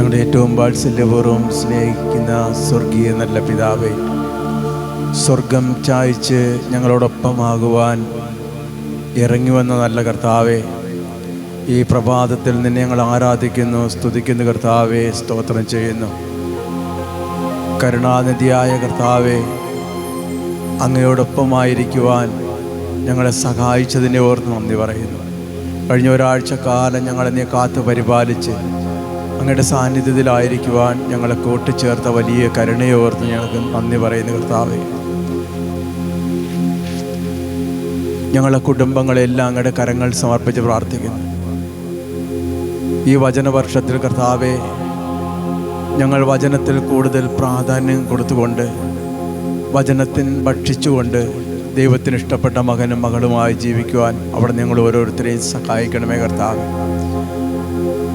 ഞങ്ങളുടെ ഏറ്റവും വാത്സല്യപൂർവം സ്നേഹിക്കുന്ന സ്വർഗീയ നല്ല പിതാവേ സ്വർഗം ചായച്ച് ഞങ്ങളോടൊപ്പമാകുവാൻ ഇറങ്ങി വന്ന നല്ല കർത്താവേ ഈ പ്രഭാതത്തിൽ നിന്നെ ഞങ്ങൾ ആരാധിക്കുന്നു സ്തുതിക്കുന്നു കർത്താവേ സ്തോത്രം ചെയ്യുന്നു. കരുണാനിധിയായ കർത്താവേ അങ്ങയോടൊപ്പമായിരിക്കുവാൻ ഞങ്ങളെ സഹായിച്ചതിനെ ഓർത്ത് നന്ദി പറയുന്നു. കഴിഞ്ഞ ഒരാഴ്ച കാലം ഞങ്ങളെ നീ കാത്തു പരിപാലിച്ച് അങ്ങയുടെ സാന്നിധ്യത്തിലായിരിക്കുവാൻ ഞങ്ങളെ കൂട്ടിച്ചേർത്ത വലിയ കരുണയോർത്ത് ഞങ്ങൾക്ക് നന്ദി പറയുന്ന കർത്താവേ. ഞങ്ങളെ കുടുംബങ്ങളെല്ലാം അങ്ങയുടെ കരങ്ങൾ സമർപ്പിച്ച് പ്രാർത്ഥിക്കുന്നു. ഈ വചനവർഷത്തിൽ കർത്താവെ ഞങ്ങൾ വചനത്തിൽ കൂടുതൽ പ്രാധാന്യം കൊടുത്തുകൊണ്ട് വചനത്തിൻ ഭക്ഷിച്ചുകൊണ്ട് ദൈവത്തിന് ഇഷ്ടപ്പെട്ട മകനും മകളുമായി ജീവിക്കുവാൻ അവിടെ ഞങ്ങൾ ഓരോരുത്തരെയും സഹായിക്കണമേ കർത്താവ്.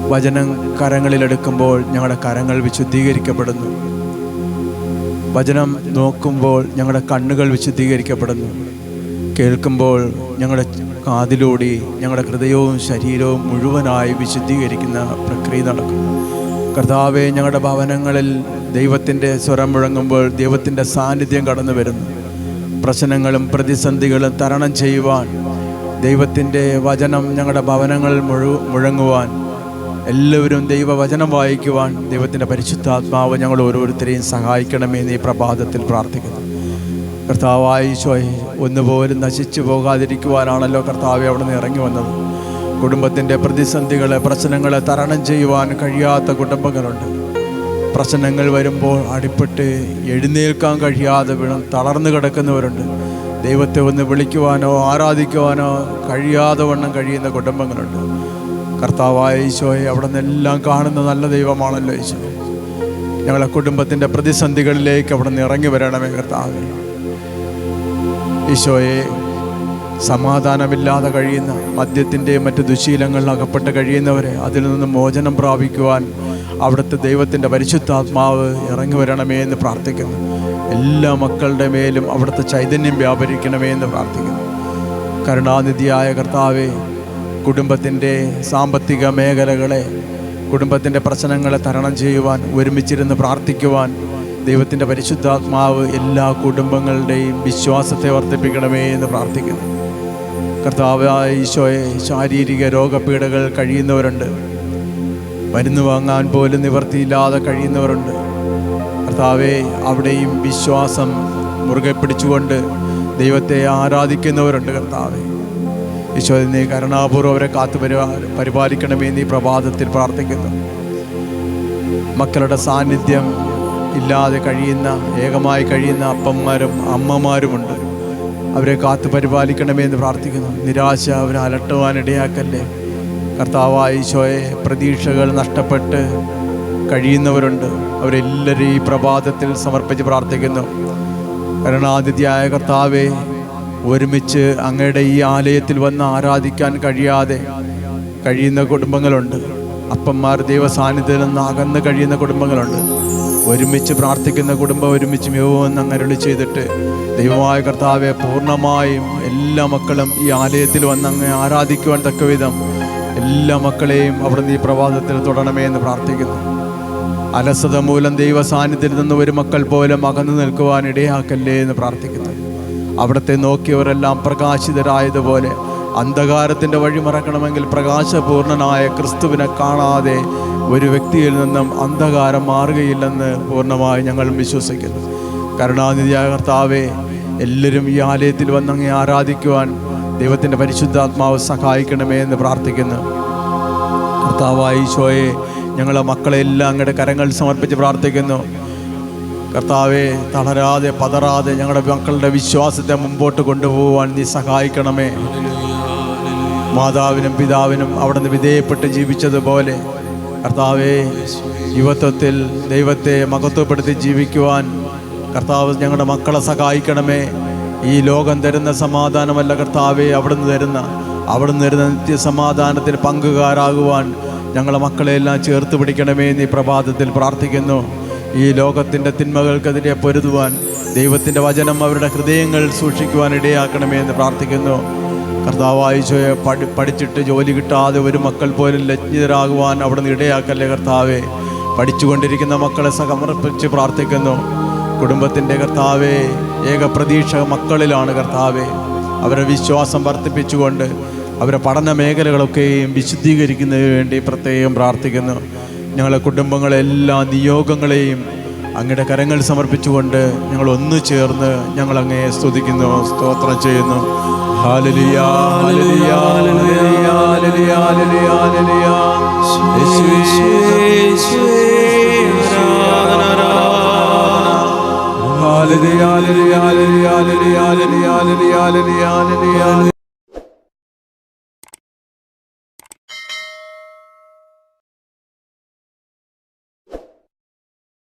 വചനം കരങ്ങളിലെടുക്കുമ്പോൾ ഞങ്ങളുടെ കരങ്ങൾ വിശുദ്ധീകരിക്കപ്പെടുന്നു. വചനം നോക്കുമ്പോൾ ഞങ്ങളുടെ കണ്ണുകൾ വിശുദ്ധീകരിക്കപ്പെടുന്നു. കേൾക്കുമ്പോൾ ഞങ്ങളുടെ കാതിലൂടെ ഞങ്ങളുടെ ഹൃദയവും ശരീരവും മുഴുവനായി വിശുദ്ധീകരിക്കുന്ന പ്രക്രിയ നടക്കും. കർത്താവെ ഞങ്ങളുടെ ഭവനങ്ങളിൽ ദൈവത്തിന്റെ സ്വരം മുഴങ്ങുമ്പോൾ ദൈവത്തിന്റെ സാന്നിധ്യം കടന്നു വരുന്നു. പ്രശ്നങ്ങളും പ്രതിസന്ധികളും തരണം ചെയ്യുവാൻ ദൈവത്തിന്റെ വചനം ഞങ്ങളുടെ ഭവനങ്ങളിൽ മുഴു മുഴങ്ങുവാൻ എല്ലാവരും ദൈവവചനം വായിക്കുവാൻ ദൈവത്തിന്റെ പരിശുദ്ധാത്മാവ് ഞങ്ങൾ ഓരോരുത്തരെയും സഹായിക്കണമേ എന്ന് ഈ പ്രഭാതത്തിൽ പ്രാർത്ഥിക്കുന്നു. കർത്താവായി ഈശോയെ ഒന്നുപോലും നശിച്ചു പോകാതിരിക്കുവാനാണല്ലോ കർത്താവ് അവിടെ നിന്ന് ഇറങ്ങി വന്നത്. കുടുംബത്തിന്റെ പ്രതിസന്ധികളെ പ്രശ്നങ്ങളെ തരണം ചെയ്യുവാൻ കഴിയാത്ത കുടുംബങ്ങളുണ്ട്. പ്രശ്നങ്ങൾ വരുമ്പോൾ അടിപ്പെട്ട് എഴുന്നേൽക്കാൻ കഴിയാതെ വീണം തളർന്നു കിടക്കുന്നവരുണ്ട്. ദൈവത്തെ ഒന്ന് വിളിക്കുവാനോ ആരാധിക്കുവാനോ കഴിയാതെ വണ്ണം കഴിയുന്ന കുടുംബങ്ങളുണ്ട്. കർത്താവായ ഈശോയെ അവിടെ നിന്നെല്ലാം കാണുന്ന നല്ല ദൈവമാണല്ലോ ഈശോ. ഞങ്ങളെ കുടുംബത്തിന്റെ പ്രതിസന്ധികളിലേക്ക് അവിടെ നിന്ന് ഇറങ്ങി വരണമേ കർത്താവേ. ഈശോയെ സമാധാനമില്ലാതെ കഴിയുന്ന മദ്യത്തിന്റെയും മറ്റ് ദുശീലങ്ങളിൽ അകപ്പെട്ട് കഴിയുന്നവരെ അതിൽ നിന്ന് മോചനം പ്രാപിക്കുവാൻ അവിടുത്തെ ദൈവത്തിന്റെ പരിശുദ്ധാത്മാവ് ഇറങ്ങി വരണമേ എന്ന് പ്രാർത്ഥിക്കുന്നു. എല്ലാ മക്കളുടെ മേലും അവിടുത്തെ ചൈതന്യം വ്യാപരിക്കണമേ എന്ന് പ്രാർത്ഥിക്കുന്നു. കരുണാനിധിയായ കർത്താവെ കുടുംബത്തിന്റെ സാമ്പത്തിക മേഖലകളെ കുടുംബത്തിന്റെ പ്രശ്നങ്ങളെ തരണം ചെയ്യുവാൻ ഒരുമിച്ചിരുന്ന് പ്രാർത്ഥിക്കുവാൻ ദൈവത്തിന്റെ പരിശുദ്ധാത്മാവ് എല്ലാ കുടുംബങ്ങളുടെയും വിശ്വാസത്തെ വർദ്ധിപ്പിക്കണമേ എന്ന് പ്രാർത്ഥിക്കുന്നു. കർത്താവായ ഈശോയെ ശാരീരിക രോഗപീഠകൾ കഴിയുന്നവരുണ്ട്. മരുന്ന് വാങ്ങാൻ പോലും നിവർത്തിയില്ലാതെ കഴിയുന്നവരുണ്ട്. കർത്താവെ അവിടെയും വിശ്വാസം മുറുകെ പിടിച്ചുകൊണ്ട് ദൈവത്തെ ആരാധിക്കുന്നവരുണ്ട് കർത്താവെ. ഈശോ നീ കരുണാപൂർവം അവരെ കാത്തു പരിപാ പരിപാലിക്കണമേ നീ പ്രഭാതത്തിൽ പ്രാർത്ഥിക്കുന്നു. മക്കളുടെ സാന്നിധ്യം ഇല്ലാതെ കഴിയുന്ന ഏകമായി കഴിയുന്ന അപ്പന്മാരും അമ്മമാരുമുണ്ട്. അവരെ കാത്തു പരിപാലിക്കണമേ എന്ന് പ്രാർത്ഥിക്കുന്നു. നിരാശ അവരെ അലട്ടുവാനിടയാക്കല്ലേ കർത്താവായ ഈശോയെ പ്രതീക്ഷകൾ നഷ്ടപ്പെട്ട് കഴിയുന്നവരുണ്ട്. അവരെല്ലാവരും ഈ പ്രഭാതത്തിൽ സമർപ്പിച്ച് പ്രാർത്ഥിക്കുന്നു. കരുണാതിഥിയായ കർത്താവെ ഒരുമിച്ച് അങ്ങയുടെ ഈ ആലയത്തിൽ വന്ന് ആരാധിക്കാൻ കഴിയാതെ കഴിയുന്ന കുടുംബങ്ങളുണ്ട്. അപ്പന്മാർ ദൈവസാന്നിധ്യത്തിൽ നിന്ന് അകന്ന് കഴിയുന്ന കുടുംബങ്ങളുണ്ട്. ഒരുമിച്ച് പ്രാർത്ഥിക്കുന്ന കുടുംബം ഒരുമിച്ച് മികവെന്ന് അങ്ങ് ചെയ്തിട്ട് ദൈവമായ കർത്താവെ പൂർണമായും എല്ലാ മക്കളും ഈ ആലയത്തിൽ വന്ന് അങ്ങ് ആരാധിക്കുവാൻ തക്കവിധം എല്ലാ മക്കളെയും അവിടുന്ന് ഈ പ്രവാദത്തിൽ തുടരണമേ എന്ന് പ്രാർത്ഥിക്കുന്നു. അലസത മൂലം ദൈവ സാന്നിധ്യത്തിൽ നിന്ന് ഒരു മക്കൾ പോലും അകന്നു നിൽക്കുവാൻ ഇടയാക്കല്ലേ എന്ന് പ്രാർത്ഥിക്കുന്നു. അവിടുത്തെ നോക്കിയവരെല്ലാം പ്രകാശിതരായതുപോലെ അന്ധകാരത്തിന്റെ വഴി മറക്കണമെങ്കിൽ പ്രകാശപൂർണനായ ക്രിസ്തുവിനെ കാണാതെ ഒരു വ്യക്തിയിൽ നിന്നും അന്ധകാരം മാറുകയില്ലെന്ന് പൂർണമായി ഞങ്ങൾ വിശ്വസിക്കുന്നു. കരുണാനിധിയായ കർത്താവെ എല്ലാവരും ഈ ആലയത്തിൽ വന്നങ്ങെ ആരാധിക്കുവാൻ ദൈവത്തിന്റെ പരിശുദ്ധാത്മാവ് സഹായിക്കണമേ എന്ന് പ്രാർത്ഥിക്കുന്നു. കർത്താവായ ഈശോയെ ഞങ്ങളെ മക്കളെല്ലാം അങ്ങയുടെ കരങ്ങൾ സമർപ്പിച്ച് പ്രാർത്ഥിക്കുന്നു. കർത്താവെ തളരാതെ പതറാതെ ഞങ്ങളുടെ മക്കളുടെ വിശ്വാസത്തെ മുമ്പോട്ട് കൊണ്ടുപോകാൻ നീ സഹായിക്കണമേ. മാതാവിനും പിതാവിനും അവിടെ നിന്ന് വിധേയപ്പെട്ട് ജീവിച്ചതുപോലെ കർത്താവെ യുവത്വത്തിൽ ദൈവത്തെ മഹത്വപ്പെടുത്തി ജീവിക്കുവാൻ കർത്താവ് ഞങ്ങളുടെ മക്കളെ സഹായിക്കണമേ. ഈ ലോകം തരുന്ന സമാധാനമല്ല കർത്താവെ അവിടുന്ന് തരുന്ന അവിടുന്ന് തരുന്ന നിത്യസമാധാനത്തിൽ പങ്കുകാരാകുവാൻ ഞങ്ങളെ മക്കളെല്ലാം ചേർത്ത് പിടിക്കണമേ എന്ന് പ്രഭാതത്തിൽ പ്രാർത്ഥിക്കുന്നു. ഈ ലോകത്തിന്റെ തിന്മകൾക്കെതിരെ പൊരുതുവാൻ ദൈവത്തിന്റെ വചനം അവരുടെ ഹൃദയങ്ങൾ സൂക്ഷിക്കുവാൻ ഇടയാക്കണമേ എന്ന് പ്രാർത്ഥിക്കുന്നു. കർത്താവായിച്ചോയെ പഠി പഠിച്ചിട്ട് ജോലി കിട്ടാതെ ഒരു മക്കൾ പോലും ലജ്ഞിതരാകുവാൻ അവിടെ നിന്ന് ഇടയാക്കല്ലേ കർത്താവേ? പഠിച്ചുകൊണ്ടിരിക്കുന്ന മക്കളെ സമർപ്പിച്ച് പ്രാർത്ഥിക്കുന്നു. കുടുംബത്തിന്റെ കർത്താവെ ഏക പ്രതീക്ഷ മക്കളിലാണ് കർത്താവെ. അവരെ വിശ്വാസം വർദ്ധിപ്പിച്ചുകൊണ്ട് അവരെ പഠന മേഖലകളൊക്കെയും വിശുദ്ധീകരിക്കുന്നതിന് വേണ്ടി പ്രത്യേകം പ്രാർത്ഥിക്കുന്നു. ഞങ്ങളെ കുടുംബങ്ങളെ എല്ലാ നിയോഗങ്ങളെയും അങ്ങയുടെ കരങ്ങൾ സമർപ്പിച്ചുകൊണ്ട് ഞങ്ങൾ ഒന്ന് ചേർന്ന് ഞങ്ങൾ അങ്ങയെ സ്തുതിക്കുന്നു സ്തോത്രം ചെയ്യുന്നു ഹാലലിയാ